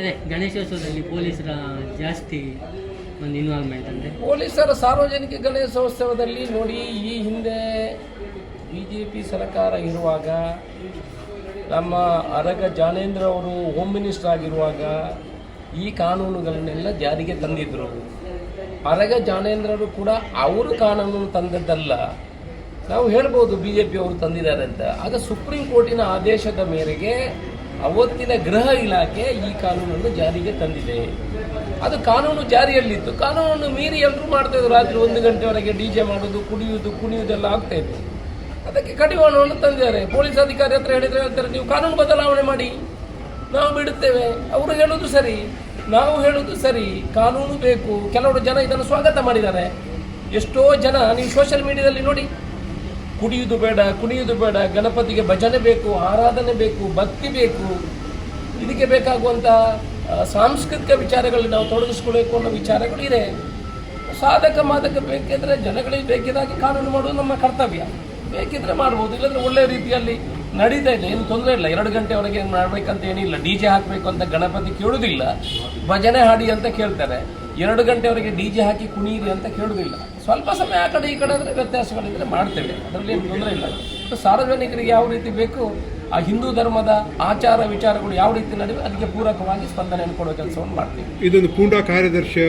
ಅದೇ ಗಣೇಶೋತ್ಸವದಲ್ಲಿ ಪೊಲೀಸರ ಜಾಸ್ತಿ ಒಂದು ಇನ್ವಾಲ್ವ್ಮೆಂಟ್ ಅಂದರೆ? ಪೊಲೀಸರ ಸಾರ್ವಜನಿಕ ಗಣೇಶೋತ್ಸವದಲ್ಲಿ ನೋಡಿ, ಈ ಹಿಂದೆ ಬಿ ಜೆ ಪಿ ಸರ್ಕಾರ ಇರುವಾಗ, ನಮ್ಮ ಅರಗ ಜಾನೇಂದ್ರ ಅವರು ಹೋಮ್ ಮಿನಿಸ್ಟರ್ ಆಗಿರುವಾಗ ಈ ಕಾನೂನುಗಳನ್ನೆಲ್ಲ ಜಾರಿಗೆ ತಂದಿದ್ದರು ಅರಗ ಜಾನೇಂದ್ರರು ಕೂಡ ಅವರು ಕಾನೂನು ತಂದದ್ದಲ್ಲ. ನಾವು ಹೇಳ್ಬೋದು ಬಿ ಜೆ ಪಿ ಅವರು ತಂದಿದ್ದಾರೆ ಅಂತ. ಆಗ ಸುಪ್ರೀಂ ಕೋರ್ಟಿನ ಆದೇಶದ ಮೇರೆಗೆ ಅವತ್ತಿನ ಗೃಹ ಇಲಾಖೆ ಈ ಕಾನೂನನ್ನು ಜಾರಿಗೆ ತಂದಿದೆ. ಅದು ಕಾನೂನು ಜಾರಿಯಲ್ಲಿತ್ತು. ಕಾನೂನನ್ನು ಮೀರಿ ಎಲ್ಲರೂ ಮಾಡ್ತಾ ಇದ್ರು. ರಾತ್ರಿ ಒಂದು ಗಂಟೆವರೆಗೆ ಡಿ ಜೆ ಮಾಡೋದು, ಕುಡಿಯುವುದು, ಕುಣಿಯುವುದೆಲ್ಲ ಆಗ್ತಾ ಇತ್ತು. ಅದಕ್ಕೆ ಕಡಿವಾಣವನ್ನು ತಂದಿದ್ದಾರೆ. ಪೊಲೀಸ್ ಅಧಿಕಾರಿ ಹತ್ರ ಹೇಳಿದ್ರೆ ಹೇಳ್ತಾರೆ, ನೀವು ಕಾನೂನು ಬದಲಾವಣೆ ಮಾಡಿ. ನಾವು ಬಿಡುತ್ತೇವೆ. ಅವರು ಹೇಳೋದು ಸರಿ. ನಾವು ಹೇಳೋದು ಸರಿ. ಕಾನೂನು ಬೇಕು. ಕೆಲವರು ಜನ ಇದನ್ನು ಸ್ವಾಗತ ಮಾಡಿದ್ದಾರೆ. ಎಷ್ಟೋ ಜನ, ನೀವು ಸೋಷಿಯಲ್ ಮೀಡಿಯಾದಲ್ಲಿ ನೋಡಿ ಕುಡಿಯುವುದು ಬೇಡ ಕುಣಿಯುವುದು ಬೇಡ, ಗಣಪತಿಗೆ ಭಜನೆ ಬೇಕು, ಆರಾಧನೆ ಬೇಕು, ಭಕ್ತಿ ಬೇಕು. ಇದಕ್ಕೆ ಬೇಕಾಗುವಂತಹ ಸಾಂಸ್ಕೃತಿಕ ವಿಚಾರಗಳಲ್ಲಿ ನಾವು ತೊಡಗಿಸ್ಕೊಳ್ಬೇಕು ಅನ್ನೋ ವಿಚಾರಗಳು ಇದೆ ಸಾಧಕ ಮಾದಕ ಬೇಕಿದ್ರೆ ಜನಗಳಿಗೆ ಬೇಕಿದಾಗಿ ಕಾನೂನು ಮಾಡೋದು ನಮ್ಮ ಕರ್ತವ್ಯ. ಬೇಕಿದ್ರೆ ಮಾಡ್ಬೋದು, ಇಲ್ಲಾಂದ್ರೆ ಒಳ್ಳೆ ರೀತಿಯಲ್ಲಿ ನಡೀತಾ ಇದೆ. ಏನು ತೊಂದರೆ ಇಲ್ಲ. ಎರಡು ಗಂಟೆವರೆಗೆ ಮಾಡ್ಬೇಕಂತ ಏನಿಲ್ಲ. ಡಿ ಜೆ ಹಾಕಬೇಕು ಅಂತ ಗಣಪತಿ ಕೇಳುವುದಿಲ್ಲ ಭಜನೆ ಹಾಡಿ ಅಂತ ಕೇಳ್ತಾರೆ. ಎರಡು ಗಂಟೆವರೆಗೆ ಡಿ ಜೆ ಹಾಕಿ ಕುಣಿಯಿರಿ ಅಂತ ಕೇಳುವುದಿಲ್ಲ ಸ್ವಲ್ಪ ಸಮಯ ಆ ಕಡೆ ಈ ಕಡೆ ಅಂದರೆ ವ್ಯತ್ಯಾಸಗಳಿದ್ರೆ ಮಾಡ್ತೇವೆ. ಅದರಲ್ಲಿ ಏನು ತೊಂದರೆ ಇಲ್ಲ. ಸಾರ್ವಜನಿಕರಿಗೆ ಯಾವ ರೀತಿ ಬೇಕು, ಆ ಹಿಂದೂ ಧರ್ಮದ ಆಚಾರ ವಿಚಾರಗಳು ಯಾವ ರೀತಿ ನಡೆಯುವ ಅದಕ್ಕೆ ಪೂರಕವಾಗಿ ಸ್ಪಂದನೆಯನ್ನು ಕೊಡೋ ಕೆಲಸವನ್ನು ಮಾಡ್ತೀವಿ. ಇದೊಂದು ಪೂಂಡ ಕಾರ್ಯದರ್ಶಿ